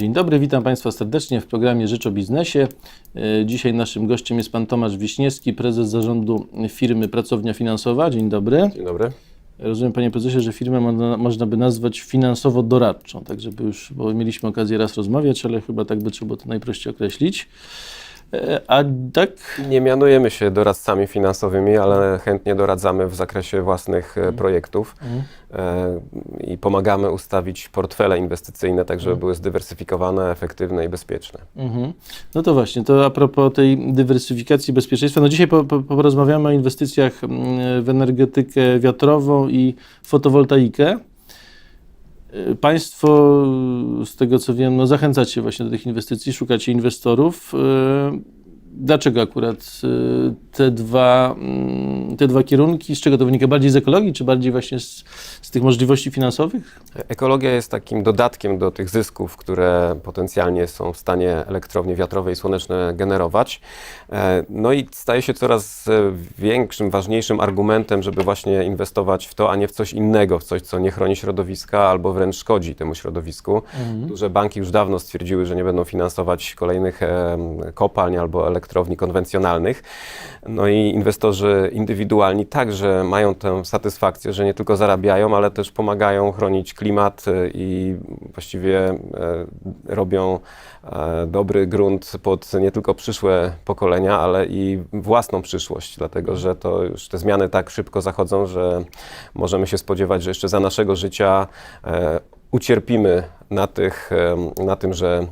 Dzień dobry, witam Państwa serdecznie w programie Rzecz o Biznesie. E, Dzisiaj naszym gościem jest Pan Tomasz Wiśniewski, prezes zarządu firmy Pracownia Finansowa. Dzień dobry. Dzień dobry. Rozumiem, Panie Prezesie, że firmę można, można by nazwać finansowo-doradczą, tak żeby już, bo mieliśmy okazję raz rozmawiać, ale chyba tak by trzeba to najprościej określić. E, A tak, Nie mianujemy się doradcami finansowymi, ale chętnie doradzamy w zakresie własnych e, projektów e, i pomagamy ustawić portfele inwestycyjne, tak żeby były zdywersyfikowane, efektywne i bezpieczne. Mhm. No to właśnie, to a propos tej dywersyfikacji bezpieczeństwa. No dzisiaj po, po, porozmawiamy o inwestycjach mm, w energetykę wiatrową i fotowoltaikę. Y, Państwo, y, z tego co wiem, no zachęcacie właśnie do tych inwestycji, szukacie inwestorów. Dlaczego akurat y, te dwa, mm, te dwa kierunki? Z czego to wynika? Bardziej z ekologii, czy bardziej właśnie z, z tych możliwości finansowych? Ekologia jest takim dodatkiem do tych zysków, które potencjalnie są w stanie elektrownie wiatrowe i słoneczne generować. E, No i staje się coraz e, większym, ważniejszym argumentem, żeby właśnie inwestować w to, a nie w coś innego, w coś, co nie chroni środowiska albo wręcz szkodzi temu środowisku. Duże banki już dawno stwierdziły, że nie będą finansować kolejnych kopalń albo elektrowni konwencjonalnych. No i inwestorzy indywidualni także mają tę satysfakcję, że nie tylko zarabiają, ale też pomagają chronić klimat e, i właściwie e, robią e, dobry grunt pod nie tylko przyszłe pokolenia, ale i własną przyszłość, dlatego że to już te zmiany tak szybko zachodzą, że możemy się spodziewać, że jeszcze za naszego życia ucierpimy na, tych, na tym, że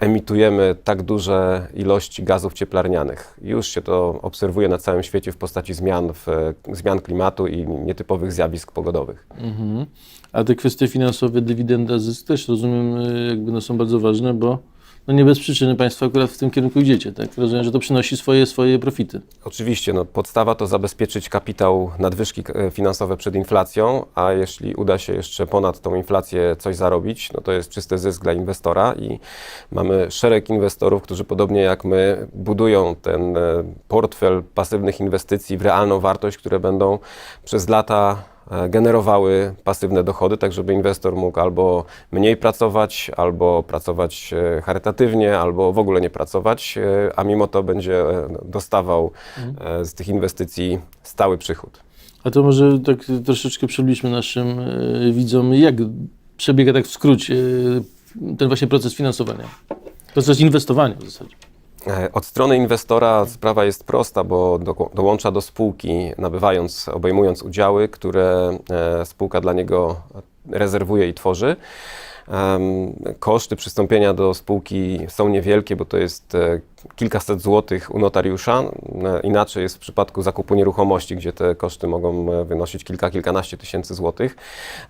emitujemy tak duże ilości gazów cieplarnianych. Już się to obserwuje na całym świecie w postaci zmian, w, zmian klimatu i nietypowych zjawisk pogodowych. Mhm. A te kwestie finansowe, dywidenda, zysk też rozumiem, y, jakby no są bardzo ważne, bo no nie bez przyczyny Państwo akurat w tym kierunku idziecie, tak? Rozumiem, że to przynosi swoje, swoje profity. Oczywiście, no, podstawa to zabezpieczyć kapitał, nadwyżki e, finansowe przed inflacją, a jeśli uda się jeszcze ponad tą inflację coś zarobić, no to jest czysty zysk dla inwestora i mamy szereg inwestorów, którzy podobnie jak my budują ten e, portfel pasywnych inwestycji w realną wartość, które będą przez lata generowały pasywne dochody, tak żeby inwestor mógł albo mniej pracować, albo pracować e, charytatywnie, albo w ogóle nie pracować, e, a mimo to będzie e, dostawał e, z tych inwestycji stały przychód. A to może tak troszeczkę przybliżmy naszym widzom, jak przebiega tak w skrócie ten właśnie proces finansowania, proces inwestowania w zasadzie. E, Od strony inwestora sprawa jest prosta, bo do, dołącza do spółki, nabywając, obejmując udziały, które e, spółka dla niego rezerwuje i tworzy. Koszty przystąpienia do spółki są niewielkie, bo to jest e, kilkaset złotych u notariusza. E, Inaczej jest w przypadku zakupu nieruchomości, gdzie te koszty mogą e, wynosić kilka, kilkanaście tysięcy złotych.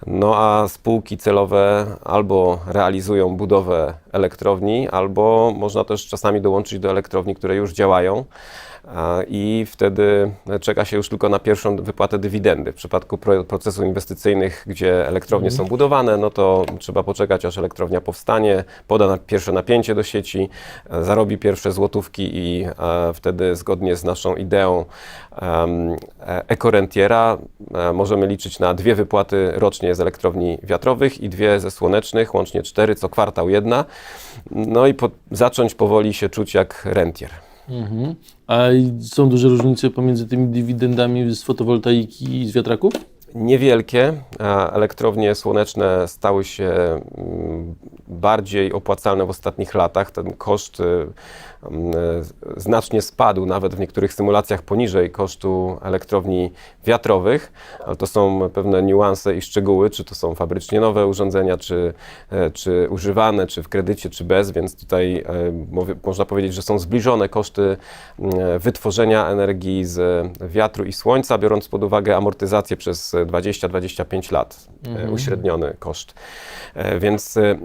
No a spółki celowe albo realizują budowę elektrowni, albo można też czasami dołączyć do elektrowni, które już działają. I wtedy czeka się już tylko na pierwszą wypłatę dywidendy. W przypadku pro- procesów inwestycyjnych, gdzie elektrownie są budowane, no to trzeba poczekać, aż elektrownia powstanie, poda na pierwsze napięcie do sieci, e, zarobi pierwsze złotówki i e, wtedy zgodnie z naszą ideą e, ekorentiera e, możemy liczyć na dwie wypłaty rocznie z elektrowni wiatrowych i dwie ze słonecznych, łącznie cztery, co kwartał jedna. No i po, zacząć powoli się czuć jak rentier. Mhm. A są duże różnice pomiędzy tymi dywidendami z fotowoltaiki i z wiatraków? Niewielkie. Elektrownie słoneczne stały się mm, bardziej opłacalne w ostatnich latach. Ten koszt y, y, znacznie spadł, nawet w niektórych symulacjach poniżej kosztu elektrowni wiatrowych, ale to są pewne niuanse i szczegóły, czy to są fabrycznie nowe urządzenia, czy, e, czy używane, czy w kredycie, czy bez, więc tutaj e, można powiedzieć, że są zbliżone koszty mm, wytworzenia energii z wiatru i słońca, biorąc pod uwagę amortyzację przez 20-25 lat, e, uśredniony koszt. E, Więc e,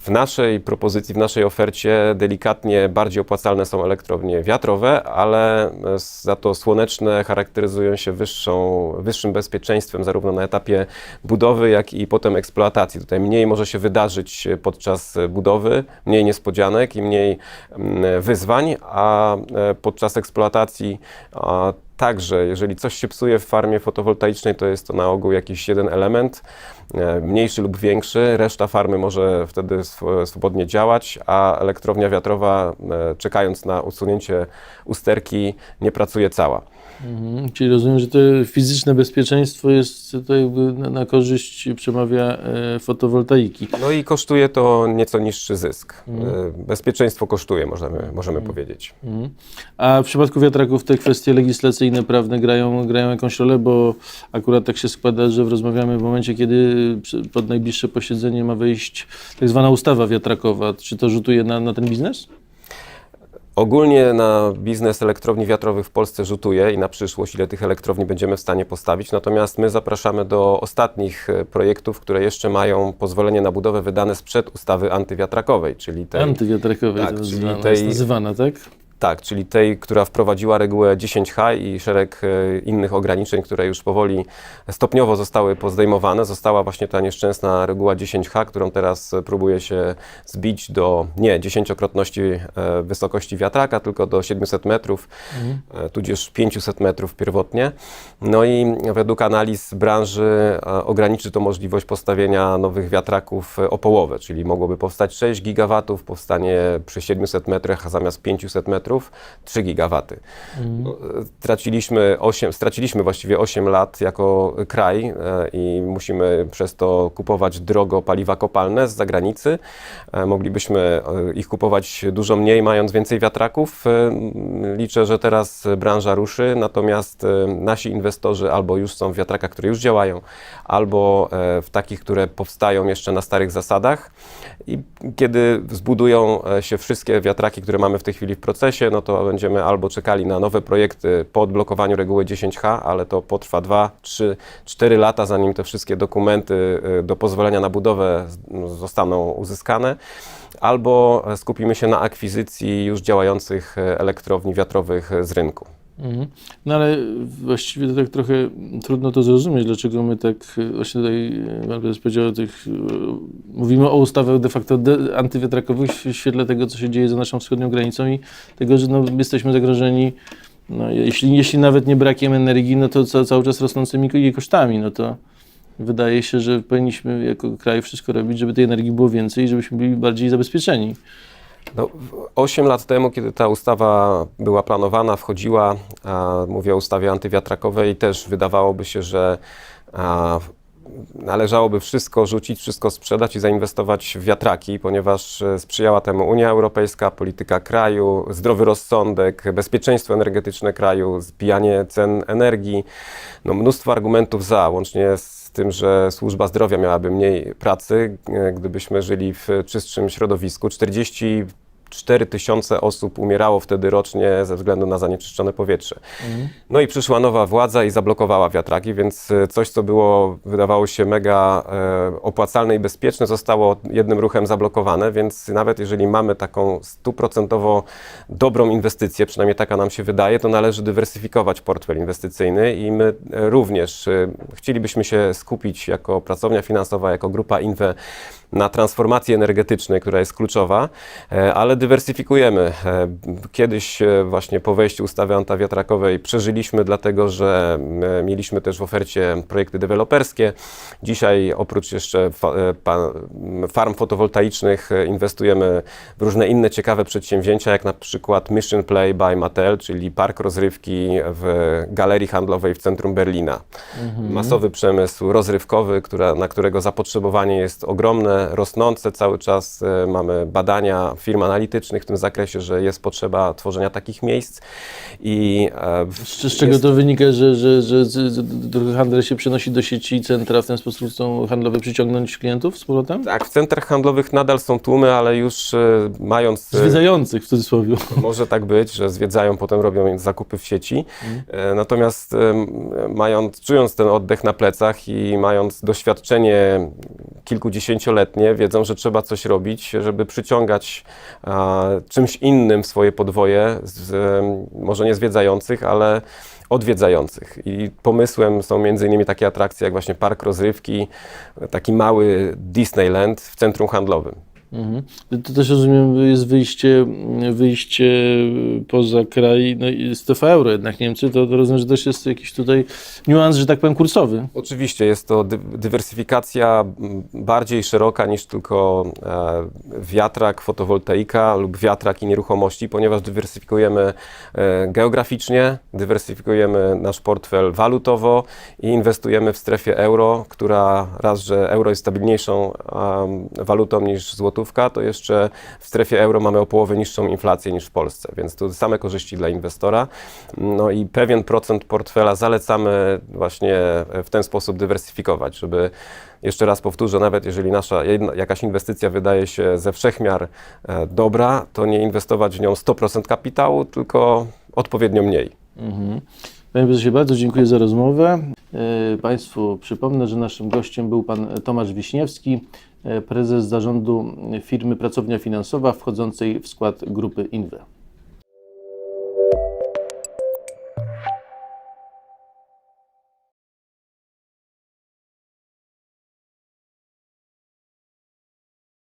w naszej propozycji, w naszej ofercie delikatnie bardziej opłacalne są elektrownie wiatrowe, ale za to słoneczne charakteryzują się wyższą, wyższym bezpieczeństwem zarówno na etapie budowy, jak i potem eksploatacji. Tutaj mniej może się wydarzyć podczas budowy, mniej niespodzianek i mniej mm, wyzwań, a podczas eksploatacji a, także, jeżeli coś się psuje w farmie fotowoltaicznej, to jest to na ogół jakiś jeden element, e, mniejszy lub większy. Reszta farmy może wtedy sw- swobodnie działać, a elektrownia wiatrowa, e, czekając na usunięcie usterki, nie pracuje cała. Mhm. Czyli rozumiem, że to fizyczne bezpieczeństwo jest to jakby na, na korzyść przemawia e, fotowoltaiki. No i kosztuje to nieco niższy zysk. E, Bezpieczeństwo kosztuje, możemy, możemy powiedzieć. Mhm. A w przypadku wiatraków te kwestie legislacyjne, prawne grają, grają jakąś rolę, bo akurat tak się składa, że rozmawiamy w momencie, kiedy pod najbliższe posiedzenie ma wejść tak zwana ustawa wiatrakowa. Czy to rzutuje na, na ten biznes? Ogólnie na biznes elektrowni wiatrowych w Polsce rzutuje i na przyszłość, ile tych elektrowni będziemy w stanie postawić. Natomiast my zapraszamy do ostatnich e, projektów, które jeszcze mają pozwolenie na budowę wydane sprzed ustawy antywiatrakowej, czyli tej, Antywiatrakowej Tak, to czyli tej- jest nazywana, tak? Tak, czyli tej, która wprowadziła regułę 10H i szereg e, innych ograniczeń, które już powoli stopniowo zostały pozdejmowane. Została właśnie ta nieszczęsna reguła 10H, którą teraz próbuje się zbić do nie dziesięciokrotności e, wysokości wiatraka, tylko do 700 metrów, e, tudzież 500 metrów pierwotnie. No i według analiz branży ograniczy to możliwość postawienia nowych wiatraków o połowę, czyli mogłoby powstać 6 gigawatów, powstanie przy 700 metrach, a zamiast 500 metrów 3 gigawaty. No, e, Traciliśmy 8, straciliśmy właściwie 8 lat jako kraj e, i musimy przez to kupować drogo paliwa kopalne z zagranicy. E, Moglibyśmy ich kupować dużo mniej, mając więcej wiatraków. Liczę, że teraz branża ruszy, natomiast nasi inwestorzy albo już są w wiatrakach, które już działają, albo w takich, które powstają jeszcze na starych zasadach. I kiedy zbudują się wszystkie wiatraki, które mamy w tej chwili w procesie, no to będziemy albo czekali na nowe projekty po odblokowaniu reguły 10H, ale to potrwa 2, 3, 4 lata, zanim te wszystkie dokumenty e, do pozwolenia na budowę no, zostaną uzyskane. Albo skupimy się na akwizycji już działających e, elektrowni wiatrowych z rynku. Mhm. No ale właściwie to tak trochę trudno to zrozumieć, dlaczego my tak e, właśnie tutaj, e, Albert powiedział o tych, e, mówimy o ustawach de facto de- antywiatrakowych w świetle tego, co się dzieje za naszą wschodnią granicą i tego, że no, jesteśmy zagrożeni, no, jeśli, jeśli nawet nie brakiem energii, no to ca, cały czas rosnącymi jej kosztami, no to wydaje się, że powinniśmy jako kraj wszystko robić, żeby tej energii było więcej i żebyśmy byli bardziej zabezpieczeni. No, 8 lat temu, kiedy ta ustawa była planowana, wchodziła, a, mówię o ustawie antywiatrakowej, też wydawałoby się, że a, należałoby wszystko rzucić, wszystko sprzedać i zainwestować w wiatraki, ponieważ e, sprzyjała temu Unia Europejska, polityka kraju, zdrowy rozsądek, bezpieczeństwo energetyczne kraju, zbijanie cen energii. No, mnóstwo argumentów za, łącznie z z tym, że służba zdrowia miałaby mniej pracy, e, gdybyśmy żyli w czystszym środowisku. 40 4000 osób umierało wtedy rocznie ze względu na zanieczyszczone powietrze. No i przyszła nowa władza i zablokowała wiatraki, więc e, coś, co było, wydawało się mega e, opłacalne i bezpieczne, zostało jednym ruchem zablokowane, więc nawet jeżeli mamy taką stuprocentowo dobrą inwestycję, przynajmniej taka nam się wydaje, to należy dywersyfikować portfel inwestycyjny i my e, również chcielibyśmy się skupić jako pracownia finansowa, jako grupa Inwe na transformacji energetycznej, która jest kluczowa, e, ale dywersyfikujemy. E, Kiedyś e, właśnie po wejściu ustawy antywiatrakowej przeżyliśmy, dlatego że mieliśmy też w ofercie projekty deweloperskie. Dzisiaj oprócz jeszcze farm fotowoltaicznych inwestujemy w różne inne ciekawe przedsięwzięcia, jak na przykład Mission Play by Mattel, czyli park rozrywki w galerii handlowej w centrum Berlina. Masowy przemysł rozrywkowy, która, na którego zapotrzebowanie jest ogromne, rosnące cały czas. E, Mamy badania firm analitycznych w tym zakresie, że jest potrzeba tworzenia takich miejsc. I e, Z, z czego jest- to wynika, że, że, że, że, handel się przenosi do sieci i centra, w ten sposób chcą handlowe przyciągnąć klientów z powrotem? Tak, w centrach handlowych nadal są tłumy, ale już e, mając. e, Zwiedzających w cudzysłowie. Może tak być, że zwiedzają, potem robią zakupy w sieci. E, Natomiast mając, czując ten oddech na plecach i mając doświadczenie kilkudziesięcioletnie, wiedzą, że trzeba coś robić, żeby przyciągać a, czymś innym swoje podwoje, z, może nie zwiedzających, ale odwiedzających. I pomysłem są innymi takie atrakcje jak właśnie park rozrywki, taki mały Disneyland w centrum handlowym. Mhm. To też rozumiem, jest wyjście, wyjście poza kraj, no i strefa euro jednak Niemcy, to, to rozumiem, że też jest jakiś tutaj niuans, że tak powiem, kursowy. Oczywiście jest to dy dywersyfikacja bardziej szeroka niż tylko e, wiatrak, fotowoltaika lub wiatrak i nieruchomości, ponieważ dywersyfikujemy e, geograficznie, dywersyfikujemy nasz portfel walutowo i inwestujemy w strefie euro, która raz, że euro jest stabilniejszą em, walutą niż złotówka, to jeszcze w strefie euro mamy o połowę niższą inflację niż w Polsce, więc tu same korzyści dla inwestora. No i pewien procent portfela zalecamy właśnie w ten sposób dywersyfikować, żeby jeszcze raz powtórzę, nawet jeżeli nasza jedna, jakaś inwestycja wydaje się ze wszechmiar e, dobra, to nie inwestować w nią 100% kapitału, tylko odpowiednio mniej. Mhm. Panie prezesie, bardzo dziękuję za rozmowę. E, Państwu przypomnę, że naszym gościem był pan Tomasz Wiśniewski, prezes zarządu firmy Pracownia Finansowa wchodzącej w skład grupy Inwe.